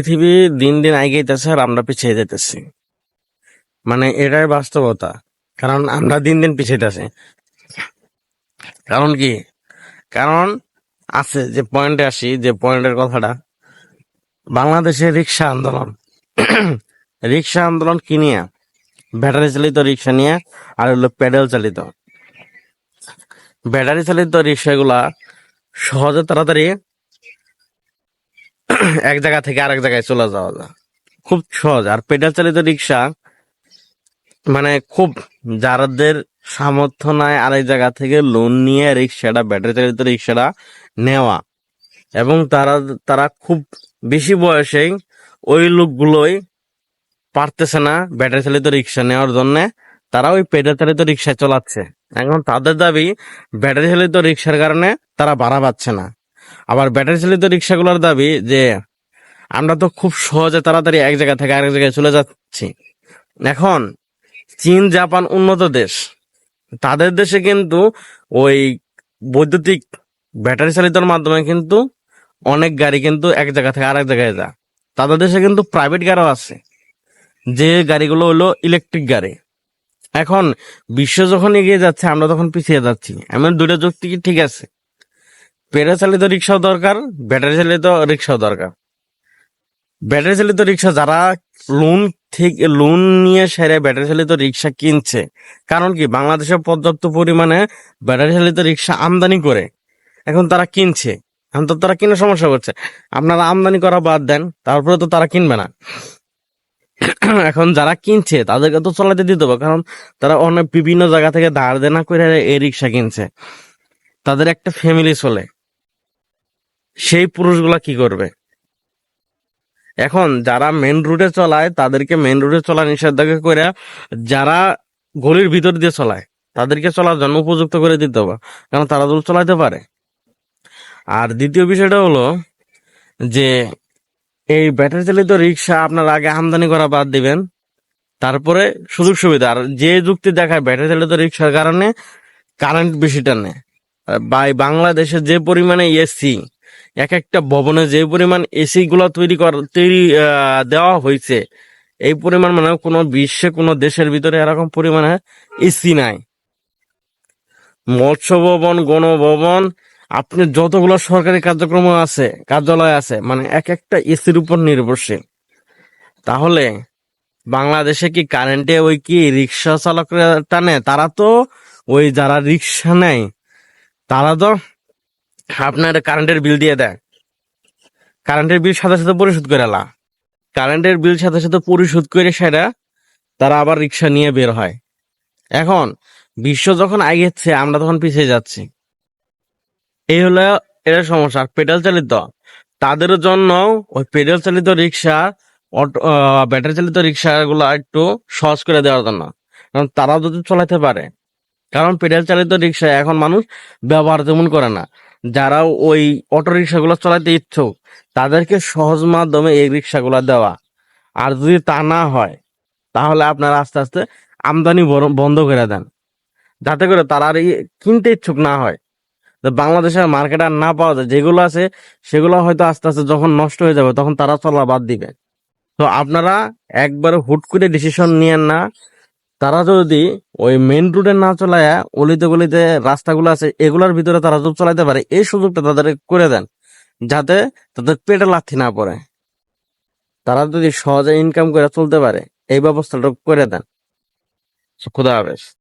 পৃথিবী দিন দিন এগিয়েছে আর আমরা পিছিয়ে যেতেছি মানে এটাই বাস্তবতা। কারণ আমরা দিন দিন পিছিয়ে কারণ কি? কারণ আছে যে পয়েন্টে আসি, যে পয়েন্টের কথাটা। বাংলাদেশের রিক্সা আন্দোলন। রিক্সা আন্দোলন কি নিয়ে? ব্যাটারি চালিত রিক্সা নিয়ে আর হলো প্যাডেল চালিত। ব্যাটারি চালিত রিক্সাগুলা সহজে তাড়াতাড়ি এক জায়গা থেকে আরেক জায়গায় চলে যাওয়া যায়। খুব সহজ। আর পেডাল চালিত রিক্সা মানে খুব যাদের সামর্থ্য নাই আরেক জায়গা থেকে লোন নিয়ে রিক্সাটা ব্যাটারি চালিত রিক্সাটা নেওয়া। এবং তারা তারা খুব বেশি বয়সেই ওই লোকগুলোই পারতেছে না ব্যাটারি চালিত রিক্সা নেওয়ার জন্য। তারা ওই পেডাল চালিত রিক্সা চালাচ্ছে। এখন তাদের দাবি ব্যাটারি চালিত রিক্সার কারণে তারা ভাড়া পাচ্ছে না। আবার ব্যাটারি চালিত রিক্সাগুলোর দাবি যে আমরা তো খুব সহজে তাড়াতাড়ি এক জায়গা থেকে আরেক জায়গায় চলে যাচ্ছি। এখন চীন, জাপান উন্নত দেশ, তাদের দেশে কিন্তু ওই বৈদ্যুতিক ব্যাটারি চালিতর মাধ্যমে কিন্তু অনেক গাড়ি কিন্তু এক জায়গা থেকে আরেক জায়গায় যা তাদের দেশে কিন্তু প্রাইভেট গাড়িও আছে, যে গাড়িগুলো হলো ইলেকট্রিক গাড়ি। এখন বিশ্ব যখন এগিয়ে যাচ্ছে, আমরা তখন পিছিয়ে যাচ্ছি। এমন দুটো যুক্তি কি ঠিক আছে? পেটে চালিত রিক্সাও দরকার ব্যাটারি চালিত রিক্সাও দরকার ব্যাটারি চালিত রিক্সা যারা লোন থেকে লোন নিয়ে সেরে ব্যাটারি চালিত রিক্সা কিনছে। কারণ কি বাংলাদেশে পর্যাপ্ত পরিমাণে ব্যাটারি চালিত রিক্সা আমদানি করে এখন তারা কিনছে। এখন তো তারা কিনে সমস্যা করছে আপনারা আমদানি করা বাদ দেন তারপরে তো তারা কিনবে না। এখন যারা কিনছে, তাদেরকে তো চলাতে দিতে হবে কারণ তারা অনেক বিভিন্ন জায়গা থেকে ধার দেনা করে এই রিক্সা কিনছে। তাদের একটা ফ্যামিলি চলে। সেই পুরুষগুলা কি করবে? এখন যারা মেন রুটে চলায়, তাদেরকে মেন রুটে চলা নিষেধাজ্ঞা করে যারা গলির ভিতর দিয়ে চলায়, তাদেরকে চলার জন্য উপযুক্ত করে দিতে হবে কারণ তারা তো চলাইতে পারে? আর দ্বিতীয় বিষয়টা হলো যে, এই ব্যাটারি চালিত রিক্সা আপনার আগে আমদানি করা বাদ দিবেন, তারপরে সুযোগ সুবিধা। আর যে যুক্তি দেখায় ব্যাটারি চালিত রিক্সার কারণে কারেন্ট বেশি টানে বাংলাদেশে যে পরিমাণে এসি এক একটা ভবনে যে পরিমাণ এসি গুলো তৈরি কর, তৈরি দেওয়া হয়েছে, এই পরিমাণ মানে কোনো বিশ্বে, কোনো দেশের ভিতরে এরকম পরিমাণে এসি নাই। মৎস্য ভবন গণভবন, আপনি যতগুলো সরকারি কার্যক্রম আছে, কার্যালয় আছে মানে এক একটা এসির উপর নির্ভরশীল। তাহলে বাংলাদেশে কি কারেন্টে ওই কি রিক্সা চালকরা টানে? তারা তো ওই যারা রিক্সা নেয়, তারা তো আপনার কারেন্টের বিল দিয়ে দেয়। কারেন্টের বিল সাথে সাথে পরিশোধ করে লা। কারেন্টের বিল সাথে সাথে পরিশোধ করে সেটা তারা আবার রিক্সা নিয়ে বের হয়। এখন বিশ্ব যখন আগেচ্ছে আমরা তখন পিছিয়ে যাচ্ছি। এই হলো এর সমস্যা। পেডাল চালিত তাদের জন্য ওই পেডাল চালিত রিক্সা, অটো ব্যাটারি চালিত রিক্সা গুলো একটু সহজ করে দেওয়ার জন্য। কারণ তারাও যদি চালাতে পারে। কারণ পেডাল চালিত রিক্সা এখন মানুষ ব্যবহার তেমন করে না। যারা ওই অটো রিক্সাগুলো চালাতে ইচ্ছুক, তাদেরকে সহজ মাধ্যমে এই রিক্সাগুলো দেওয়া। আর যদি তা না হয়, তাহলে আপনারা আস্তে আস্তে আমদানি বন্ধ করে দেন। যাতে করে তারা আর কিনতে ইচ্ছুক না হয়। বাংলাদেশের মার্কেট আর না পাওয়া যায়, যেগুলো আছে সেগুলো হয়তো আস্তে আস্তে যখন নষ্ট হয়ে যাবে, তখন তারা চলা বাদ দিবে। তো আপনারা একবারে হুট করে ডিসিশন নিয়েন না তারা যদি ওই মেন রোডে না চলায় অলিতে গলিতে রাস্তাগুলো আছে, এগুলার ভিতরে তারা যদি চলাইতে পারে, এই সুযোগটা তাদের করে দেন, যাতে তাদের পেটে লাথি না পড়ে। তারা যদি সহজে ইনকাম করে চলতে পারে, এই ব্যবস্থাটা করে দেন। খুদা হাফেজ।